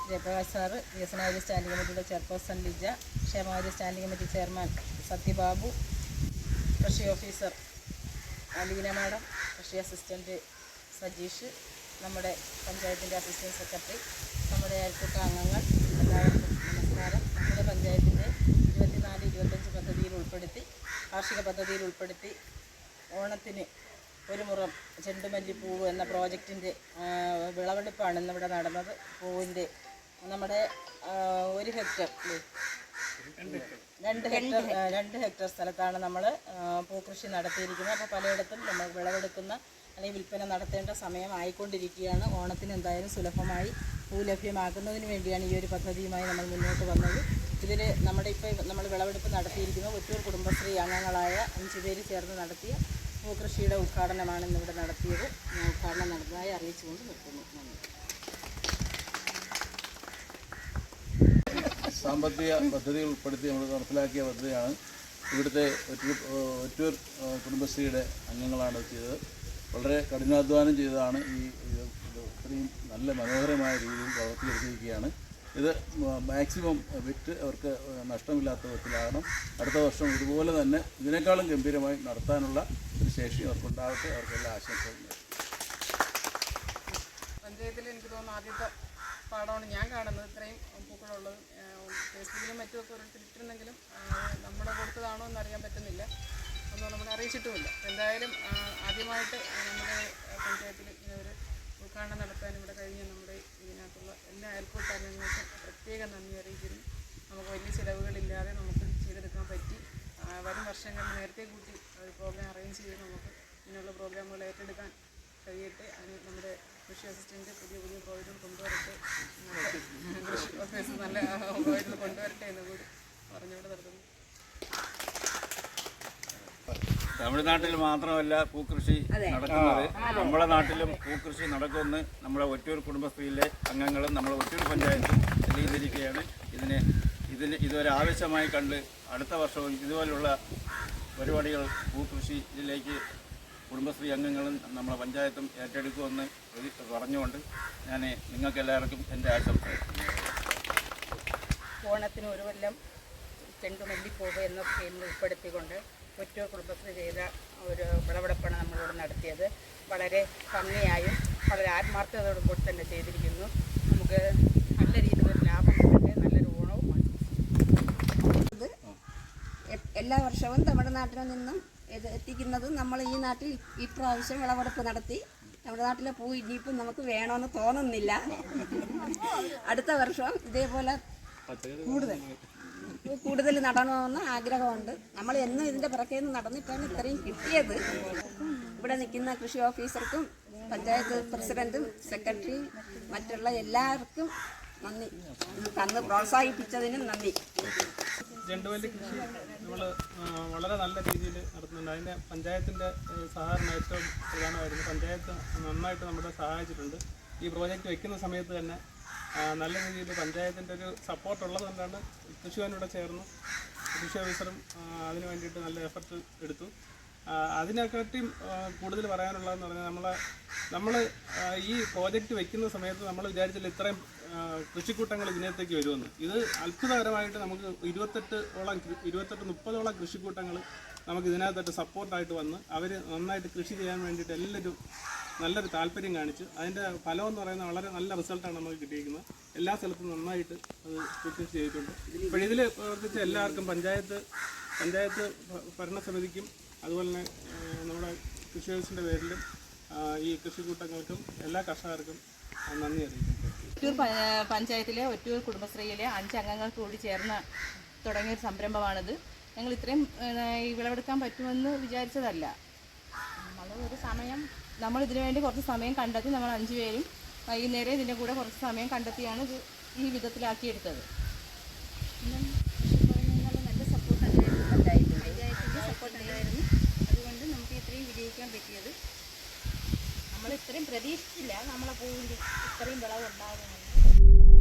Jayaprakash sir വികസനകാര്യ standing കമ്മിറ്റിയുടെ chairperson Lija ക്ഷേമകാര്യ സ്റ്റാൻഡിംഗ് കമ്മിറ്റി ചെയർമാൻ സത്യബാബു കൃഷി ഓഫീസർ അലീന മാഡം കൃഷി അസിസ്റ്റന്റ് സജീഷ് നമ്മുടെ പഞ്ചായത്തിന്റെ അസിസ്റ്റന്റ് സെക്രട്ടറി നമ്മുടെ അയൽക്കൂട്ട അംഗങ്ങൾ എല്ലാവർക്കും നമസ്കാരം. നമ്മുടെ പഞ്ചായത്തിന്റെ ഇരുപത്തിനാല് ഇരുപത്തഞ്ച് പദ്ധതിയിൽ ഉൾപ്പെടുത്തി കാർഷിക പദ്ധതിയിൽ ഉൾപ്പെടുത്തി ഓണത്തിന് ഒരു മുറം ചെണ്ടുമല്ലിപ്പൂവ് എന്ന പ്രോജക്റ്റിന്റെ വിളവെടുപ്പാണ് ഇന്നിവിടെ നടന്നത്. പൂവിന്റെ നമ്മുടെ ഒരു ഹെക്ടർ? രണ്ട് ഹെക്ടർ രണ്ട് ഹെക്ടർ സ്ഥലത്താണ് നമ്മൾ പൂക്കൃഷി നടത്തിയിരിക്കുന്നത്. അപ്പോൾ പലയിടത്തും നമ്മൾ വിളവെടുക്കുന്ന അല്ലെങ്കിൽ വിൽപ്പന നടത്തേണ്ട സമയം ആയിക്കൊണ്ടിരിക്കുകയാണ്. ഓണത്തിന് എന്തായാലും സുലഭമായി പൂ ലഭ്യമാക്കുന്നതിന് വേണ്ടിയാണ് ഈ ഒരു പദ്ധതിയുമായി നമ്മൾ മുന്നോട്ട് വന്നത്. ഇതിൽ നമ്മുടെ ഇപ്പോൾ നമ്മൾ വിളവെടുപ്പ് നടത്തിയിരിക്കുന്നത് ഒറ്റൂർ കുടുംബശ്രീ അംഗങ്ങളായ അഞ്ച് പേര് ചേർന്ന് നടത്തിയ പൂക്കൃഷിയുടെ ഉദ്ഘാടനമാണ് ഇന്നിവിടെ നടത്തിയത്. ഞാൻ ഉദ്ഘാടനം നടന്നതായി അറിയിച്ചുകൊണ്ട് നിർത്തുന്നു. സാമ്പത്തിക പദ്ധതികൾ ഉൾപ്പെടുത്തി നമ്മൾ നടപ്പിലാക്കിയ പദ്ധതിയാണ്. ഇവിടുത്തെ ഒറ്റൂർ കുടുംബശ്രീയുടെ അംഗങ്ങളാണ് ചെയ്തത് വളരെ കഠിനാധ്വാനം ചെയ്തതാണ് ഈ ഇത്. ഇത്രയും നല്ല മനോഹരമായ രീതിയിൽ പ്രവർത്തിയെടുത്തിരിക്കുകയാണ് ഇത് മാക്സിമം വിറ്റ് അവർക്ക് നഷ്ടമില്ലാത്ത വിധത്തിലാകണം. അടുത്ത വർഷം ഇതുപോലെ തന്നെ ഇതിനേക്കാളും ഗംഭീരമായി നടത്താനുള്ള ഒരു ശേഷി അവർക്കുണ്ടാകട്ടെ അവർക്കെല്ലാം ആശംസകൾ. പഞ്ചായത്തിൽ എനിക്ക് തോന്നുന്നു ആദ്യത്തെ പാടമാണ് ഞാൻ കാണുന്നത്. ഇത്രയും പൂക്കളുള്ളത് ഫേസ്ബുക്കിലും മറ്റുമൊക്കെ ആ, നമ്മുടെ കൊടുത്തതാണോ എന്ന് അറിയാൻ പറ്റുന്നില്ല. ഒന്നും നമ്മളെ അറിയിച്ചിട്ടുമില്ല. എന്തായാലും ആദ്യമായിട്ട് നമ്മുടെ പഞ്ചായത്തിൽ ഇങ്ങനെ ഒരു ഉദ്ഘാടനം നടത്താൻ ഇവിടെ കഴിഞ്ഞ നമ്മുടെ ഇതിനകത്തുള്ള എല്ലാ അയൽക്കൂട്ട അംഗങ്ങൾക്കും പ്രത്യേകം നന്ദി അറിയിക്കുന്നു. നമുക്ക് വലിയ ചിലവുകളില്ലാതെ നമുക്ക് ചെയ്തെടുക്കാൻ പറ്റി. വരും വർഷങ്ങളിൽ നേരത്തെ കൂട്ടി ഒരു പ്രോഗ്രാം അറേഞ്ച് ചെയ്ത് നമുക്ക് ഇങ്ങനെയുള്ള പ്രോഗ്രാമുകൾ ഏറ്റെടുക്കാൻ കഴിയട്ടെ. അതിന് നമ്മുടെ കൃഷി അസിസ്റ്റന്റ് പുതിയ പുതിയ പ്രോജക്റ്റുകൾ കൊണ്ടുവരട്ടെ. കൃഷി ഓഫീസ് നല്ല പ്രോജക്റ്റുകൾ കൊണ്ടുവരട്ടെ എന്ന് കൂടി പറഞ്ഞുകൊണ്ട് നിർത്തുന്നു. തമിഴ്നാട്ടിൽ മാത്രമല്ല പൂക്കൃഷി നടക്കുന്നത്. നമ്മുടെ നാട്ടിലും പൂക്കൃഷി നടക്കുമെന്ന് നമ്മുടെ ഒറ്റൂർ കുടുംബശ്രീയിലെ അംഗങ്ങളും നമ്മുടെ ഒറ്റൂർ പഞ്ചായത്തും തെളിയിച്ചിരിക്കുകയാണ് ഇതിന് ഇതിന് ഇതൊരു ആവശ്യമായി കണ്ട് അടുത്ത വർഷവും ഇതുപോലുള്ള പരിപാടികൾ പൂക്കൃഷിയിലേക്ക് കുടുംബശ്രീ അംഗങ്ങളും നമ്മുടെ പഞ്ചായത്തും ഏറ്റെടുക്കുമെന്ന് പറഞ്ഞുകൊണ്ട് ഞാൻ നിങ്ങൾക്കെല്ലാവർക്കും എന്റെ ആശംസ ഓണത്തിന് ഒരു കൊല്ലം ചെണ്ടുമല്ലിപ്പൂവ് എന്ന സ്കീമിൽ ഉൾപ്പെടുത്തിക്കൊണ്ട് ഒറ്റൂർ കുടുംബശ്രീ ചെയ്ത ഒരു വിളവെടുപ്പാണ് നമ്മളിവിടെ നടത്തിയത്. വളരെ ഭംഗിയായും വളരെ ആത്മാർത്ഥതയോടും കൂടി തന്നെ ചെയ്തിരിക്കുന്നു. നമുക്ക് നല്ല രീതിയിൽ ലാഭം കിട്ടട്ടെ നല്ലൊരു ഗുണവുമാണ്. എല്ലാ വർഷവും തമിഴ്നാട്ടിൽ നിന്നും ഇത് എത്തിക്കുന്നത് നമ്മൾ ഈ നാട്ടിൽ ഇപ്രാവശ്യം വിളവെടുപ്പ് നടത്തി. നമ്മുടെ നാട്ടിലെ പൂ ഇനിയിപ്പം നമുക്ക് വേണമെന്ന് തോന്നുന്നില്ല. അടുത്ത വർഷം ഇതേപോലെ കൂടുതൽ. കൂടുതൽ നടണമെന്ന് ആഗ്രഹമുണ്ട്. നമ്മൾ എന്നും ഇതിന്റെ നിന്ന് നടന്നിട്ടാണ് ഇത്രയും കിട്ടിയത്. ഇവിടെ നിൽക്കുന്ന കൃഷി ഓഫീസർക്കും പഞ്ചായത്ത് പ്രസിഡന്റും സെക്രട്ടറിയും മറ്റുള്ള എല്ലാവർക്കും നന്ദി. തന്ന് പ്രോത്സാഹിപ്പിച്ചതിനും നന്ദി. ചെണ്ടുമല്ലി കൃഷി നമ്മൾ വളരെ നല്ല രീതിയിൽ നടത്തുന്നുണ്ട്. അതിന്റെ പഞ്ചായത്തിന്റെ സഹകരണം ഏറ്റവും പ്രധാനമായിരുന്നു. പഞ്ചായത്ത് നന്നായിട്ട് നമ്മളെ സഹായിച്ചിട്ടുണ്ട്. ഈ പ്രോജക്റ്റ് വെക്കുന്ന സമയത്ത് തന്നെ നല്ല രീതിയിൽ പഞ്ചായത്തിന്റെ ഒരു സപ്പോർട്ട് ഉള്ളതുകൊണ്ടാണ് കൃഷിവാനിവിടെ ചേർന്ന്. കൃഷി ഓഫീസറും അതിന് വേണ്ടിയിട്ട് നല്ല എഫർട്ട് എടുത്തു. അതിനെക്കാട്ടിയും കൂടുതൽ പറയാനുള്ളതെന്ന് പറഞ്ഞാൽ നമ്മളെ നമ്മൾ ഈ പ്രോജക്റ്റ് വെക്കുന്ന സമയത്ത് നമ്മൾ വിചാരിച്ചില്ല ഇത്രയും കൃഷിക്കൂട്ടങ്ങൾ ഇതിനകത്തേക്ക് വരുമെന്ന്. ഇത് അത്ഭുതകരമായിട്ട് നമുക്ക് ഇരുപത്തെട്ട് ഓളം കൃ- ഇരുപത്തെട്ട് മുപ്പതോളം കൃഷിക്കൂട്ടങ്ങൾ നമുക്ക് ഇതിനകത്തായിട്ട് സപ്പോർട്ടായിട്ട് വന്ന് അവർ നന്നായിട്ട് കൃഷി ചെയ്യാൻ വേണ്ടിയിട്ട് എല്ലാവരും നല്ലൊരു താല്പര്യം കാണിച്ച് അതിന്റെ ഫലം എന്ന് പറയുന്നത് വളരെ നല്ല റിസൾട്ടാണ് നമുക്ക് കിട്ടിയിരിക്കുന്നത്. എല്ലാ സ്ഥലത്തും നന്നായിട്ട് അത് കൃഷി ചെയ്തിട്ടുണ്ട്. ഇപ്പോൾ ഇതിൽ പ്രവർത്തിച്ച എല്ലാവർക്കും പഞ്ചായത്ത് പഞ്ചായത്ത് ഭരണസമിതിക്കും അതുപോലെ തന്നെ നമ്മുടെ കൃഷി ഓഫീസിന്റെ പേരിലും ഈ കൃഷിക്കൂട്ടങ്ങൾക്കും എല്ലാ കർഷകർക്കും നന്ദി അറിയിക്കുന്നു. ഒറ്റൂർ പഞ്ചായത്തിലെ ഒറ്റൂർ കുടുംബശ്രീയിലെ അഞ്ച് അംഗങ്ങൾ കൂടി ചേർന്ന് തുടങ്ങിയ ഒരു സംരംഭമാണിത്. ഞങ്ങൾ ഇത്രയും വിളവെടുക്കാൻ പറ്റുമെന്ന് വിചാരിച്ചതല്ല. നമ്മൾ ഒരു സമയം നമ്മൾ ഇതിനു വേണ്ടി കുറച്ച് സമയം കണ്ടെത്തി നമ്മൾ അഞ്ച് പേരും വൈകുന്നേരം ഇതിന്റെ കൂടെ കുറച്ച് സമയം കണ്ടെത്തിയാണ് ഇത് ഈ വിധത്തിലാക്കിയെടുത്തത്. നല്ല സപ്പോർട്ട് ഉണ്ടായിരുന്നു പഞ്ചായത്തിന്റെ സപ്പോർട്ട് ഉണ്ടായിരുന്നു അതുകൊണ്ട് നമുക്ക് ഇത്രയും വിജയിക്കാൻ പറ്റിയത്. നമ്മൾ ഇത്രയും പ്രതീക്ഷിച്ചില്ല നമ്മളെ പൂവിന്റെ ഇത്രയും വിളവ് ഉണ്ടാകുമെന്ന്.